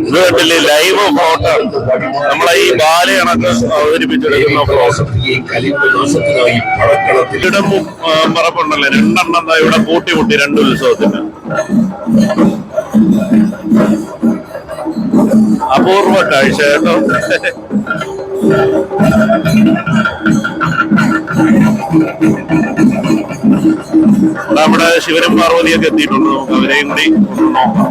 ഇത് live photo. നമ്മളെ ഈ ബാല കണക്ക് അവതരിപ്പിച്ചെടുക്കുന്ന ഫോട്ടോ. പറപ്പുണ്ടല്ലേ രണ്ടെണ്ണം എന്താ ഇവിടെ കൂട്ടിമുട്ടി രണ്ട് ഉത്സവത്തിന്. അപൂർവ കാഴ്ച കേട്ടോ. നമ്മുടെ ശിവനും പാർവതിയൊക്കെ എത്തിയിട്ടുണ്ട്. നമുക്ക് അവരെയും കൂടി നോക്കാം.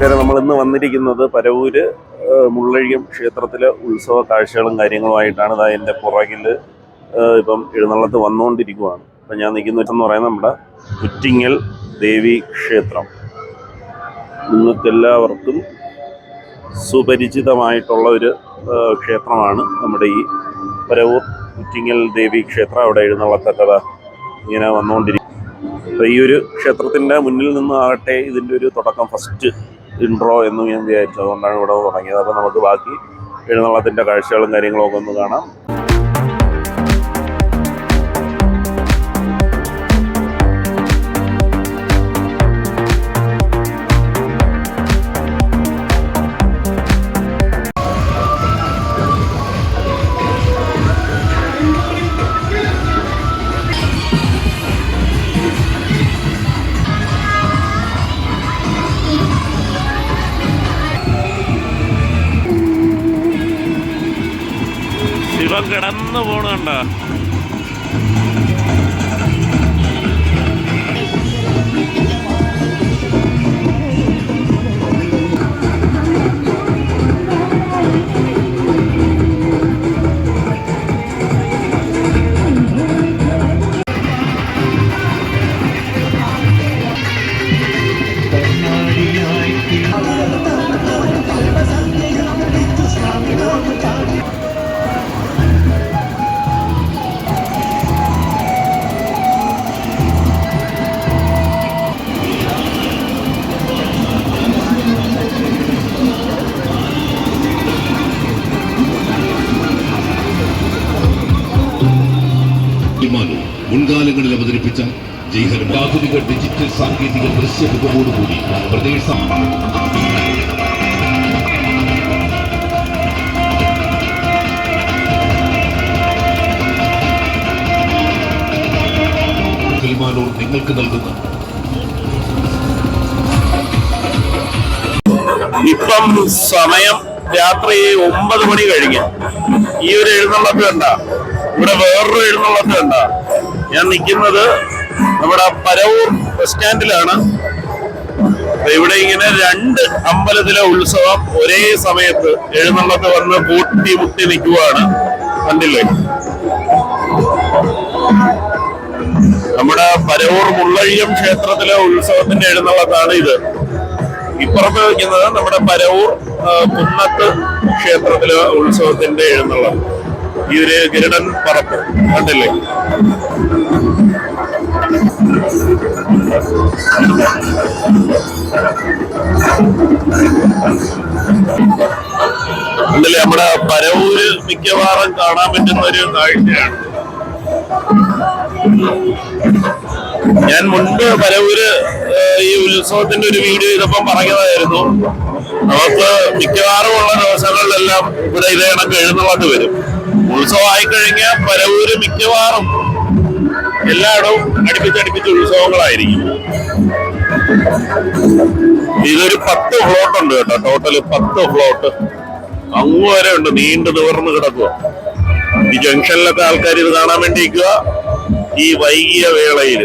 നമസ്കാരം നമ്മൾ ഇന്ന് വന്നിരിക്കുന്നത് പരവൂര് മുള്ളഴിയും ക്ഷേത്രത്തിലെ ഉത്സവ കാഴ്ചകളും കാര്യങ്ങളുമായിട്ടാണ്. ഇതാ എന്റെ പുറകിൽ ഇപ്പം എഴുന്നള്ളത്ത് വന്നുകൊണ്ടിരിക്കുവാണ്. അപ്പം ഞാൻ നിൽക്കുന്ന പറയുന്നത് നമ്മുടെ കുറ്റിങ്ങൽ ദേവി ക്ഷേത്രം. നിങ്ങൾക്കെല്ലാവർക്കും സുപരിചിതമായിട്ടുള്ള ഒരു ക്ഷേത്രമാണ് നമ്മുടെ ഈ പരവൂർ കുറ്റിങ്ങൽ ദേവി ക്ഷേത്രം. അവിടെ എഴുന്നള്ളത്തക്കഥ ഇങ്ങനെ വന്നുകൊണ്ടിരിക്കും. അപ്പോൾ ഈ ഒരു ക്ഷേത്രത്തിന്റെ മുന്നിൽ നിന്നാകട്ടെ ഇതിന്റെ ഒരു തുടക്കം ഫസ്റ്റ് ഇൻട്രോ എന്ന് ഞാൻ വിചാരിച്ചു. അതുകൊണ്ടാണ് ഇവിടെ തുടങ്ങിയത്. അപ്പോൾ നമുക്ക് ബാക്കി എഴുന്നള്ളത്തിന്റെ കാഴ്ചകളും കാര്യങ്ങളും ഒക്കെ ഒന്ന് കാണാം. കിടന്നു പോണ വിമാനു ജയ്ഹനുമ ആധുനിക ഡിജിറ്റൽ സാങ്കേതിക ദൃശ്യ മികവോടുകൂടി പ്രദേശം കിളിമാനൂർ നിങ്ങൾക്ക് നൽകുന്ന ഇപ്പം സമയം രാത്രി ഒമ്പത് മണി കഴിഞ്ഞ്. ഈ ഒരു എഴുന്നള്ളത്ത് കണ്ട. ഇവിടെ വേറൊരു എഴുന്നള്ളത്ത് കണ്ട. ഞാൻ നിൽക്കുന്നത് നമ്മുടെ പരവൂർ ബസ് സ്റ്റാൻഡിലാണ്. ഇവിടെ ഇങ്ങനെ രണ്ട് അമ്പലത്തിലെ ഉത്സവം ഒരേ സമയത്ത് എഴുന്നള്ളത്ത് വന്ന് കൂട്ടി മുട്ടി നിൽക്കുവാണ്. കണ്ടില്ലേ? നമ്മുടെ പരവൂർ മുള്ളഴിയം ക്ഷേത്രത്തിലെ ഉത്സവത്തിന്റെ എഴുന്നള്ളത്താണ് ഇത്. ഇപ്പുറത്ത് വയ്ക്കുന്നത് നമ്മുടെ പരവൂർ കുന്നത്ത് ക്ഷേത്രത്തിലെ ഉത്സവത്തിന്റെ എഴുന്നള്ളം. ഈ ഒരു ഗരുഡൻ പറപ്പ്. കണ്ടില്ലേ? കണ്ടില്ലേ നമ്മുടെ പരവൂര് മിക്കവാറും കാണാൻ പറ്റുന്ന ഒരു കാഴ്ചയാണ്. ഞാൻ മുൻപ് പരവൂര് ഈ ഉത്സവത്തിന്റെ ഒരു വീഡിയോ ഇതൊപ്പം പറഞ്ഞതായിരുന്നു. നമുക്ക് മിക്കവാറും ഉള്ള ദിവസങ്ങളിലെല്ലാം ഇവിടെ ഇതേ കണക്ക് എഴുന്നള്ളത്ത് വരും. ഉത്സവമായി കഴിഞ്ഞാൽ പരവൂര് മിക്കവാറും എല്ലായിടവും അടുപ്പിച്ചടുപ്പിച്ച് ഉത്സവങ്ങളായിരിക്കും. ഇതൊരു പത്ത് ഫ്ലോട്ട് ഉണ്ട് കേട്ടോ. ടോട്ടൽ പത്ത് ഫ്ലോട്ട് അങ്ങ് വരെ ഉണ്ട്. നീണ്ടു തുറന്ന് കിടക്കുക. ഈ ജംഗ്ഷനിലൊക്കെ ആൾക്കാർ ഇത് കാണാൻ വേണ്ടി നിൽക്കുക ഈ വൈകിയ വേളയിൽ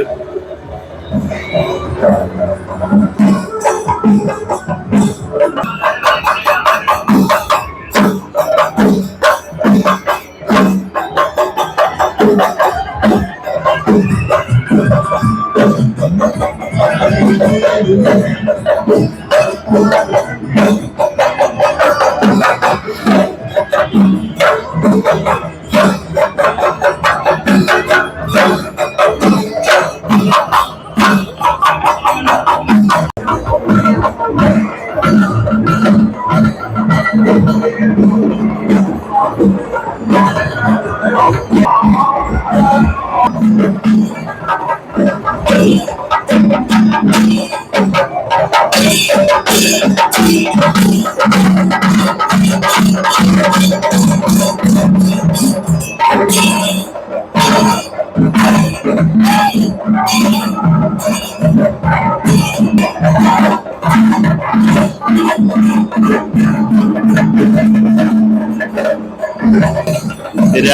Oh,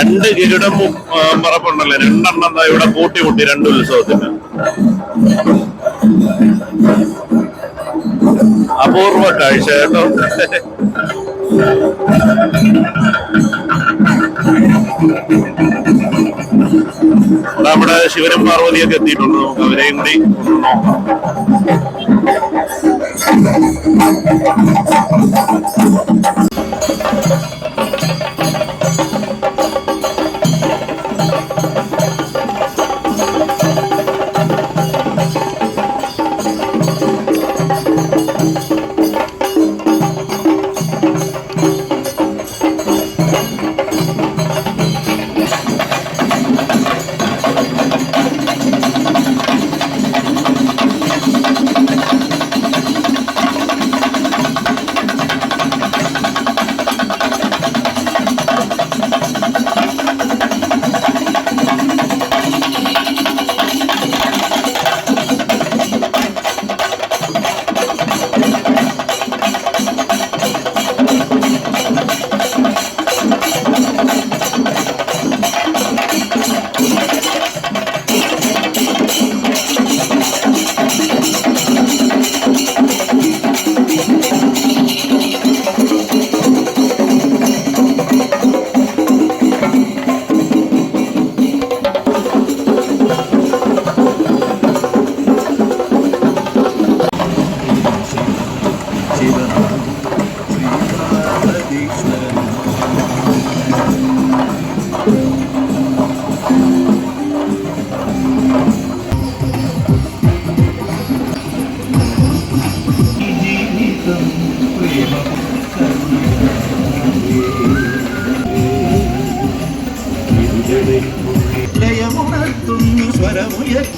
രണ്ട് കിരീടം പറപ്പുണ്ടല്ലേ രണ്ടെണ്ണം ഇവിടെ കൂട്ടി കൂട്ടി രണ്ട് ഉത്സവത്തിന്. അപൂർവ കാഴ്ച കേട്ടോ. നമ്മുടെ ശിവനും പാർവതിയൊക്കെ എത്തിയിട്ടുണ്ട്. നമുക്ക് അവരെയും കൂടി നോക്കാം.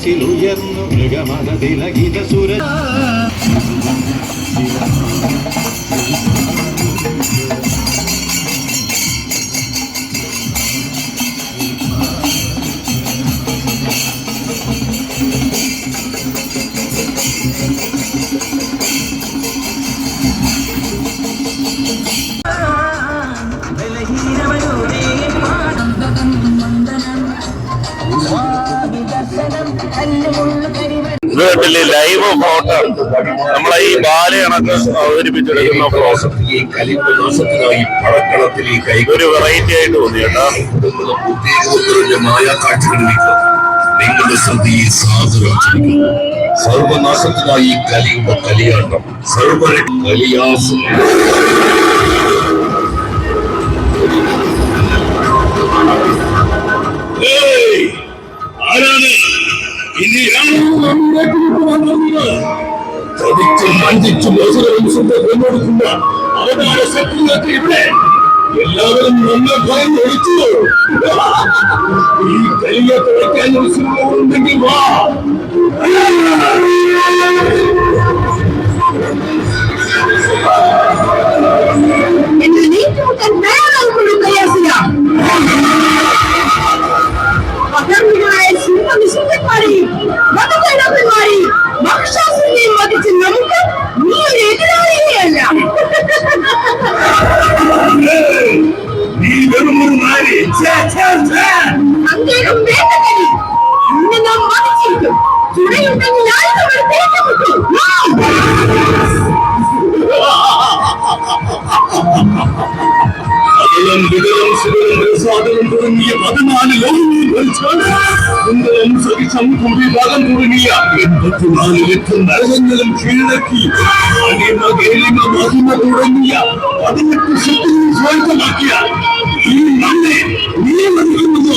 ಸಿಲುಯನ್ನು ಮೃಗಮದ ತಿಲಗಿದ ಸುರ ഇത് വലിയ ലൈവ് ഫോട്ടോ നമ്മളെ ഈ ബാലയണക്ക് അവതരിപ്പിച്ചെടുക്കുന്ന ഫ്ലോട്ട് ഒരു വെറൈറ്റി ആയിട്ട് തോന്നി കേട്ടോ. നിങ്ങളുടെ ശ്രദ്ധയെ സാധനം ക്ഷണിക്കുന്നു സർവനാശത്തിനായി കലിയുടെ കലിയാട്ടം. സർവ കലിയാസം. ഏയ്! നമ്മിലേക്ക് വന്നത് ചതിച്ചും വഞ്ചിച്ചും മോശവംശത്തെ കൊന്നൊടുക്കുന്ന അവതാര ശക്തികൾക്ക് ഇവിടെ. എല്ലാവരും നമ്മളെ ഭയം ഒഴിച്ചു. ഈ കരിയെ തുറക്കാൻ ഉണ്ടെങ്കിൽ വാ. അങ്ങേരും വേദനയിൽ ഇന്ന് നാം വധിച്ചിരിക്കും ചുടയുണ്ടെങ്കിൽ ആയുധങ്ങൾ തേഞ്ഞു കിട്ടും അതിലും വികലും ശിവനും പ്രസാദനും തുടങ്ങിയ പതിനാല് ലോകങ്ങൾ കുന്തലും സവിശം കുടിഭാഗം തുടങ്ങിയ എൺപത്തിനാല് ലക്ഷം നരകങ്ങളും കീഴടക്കി അടിമ കേളിമ മഹിമ തുടങ്ങിയ പതിനെട്ട് ശക്തിയും സ്വായത്തമാക്കിയ ಇಲ್ಲಿ ಬಂದೆ ನೀವೇ ಬಂದಿರುವುದು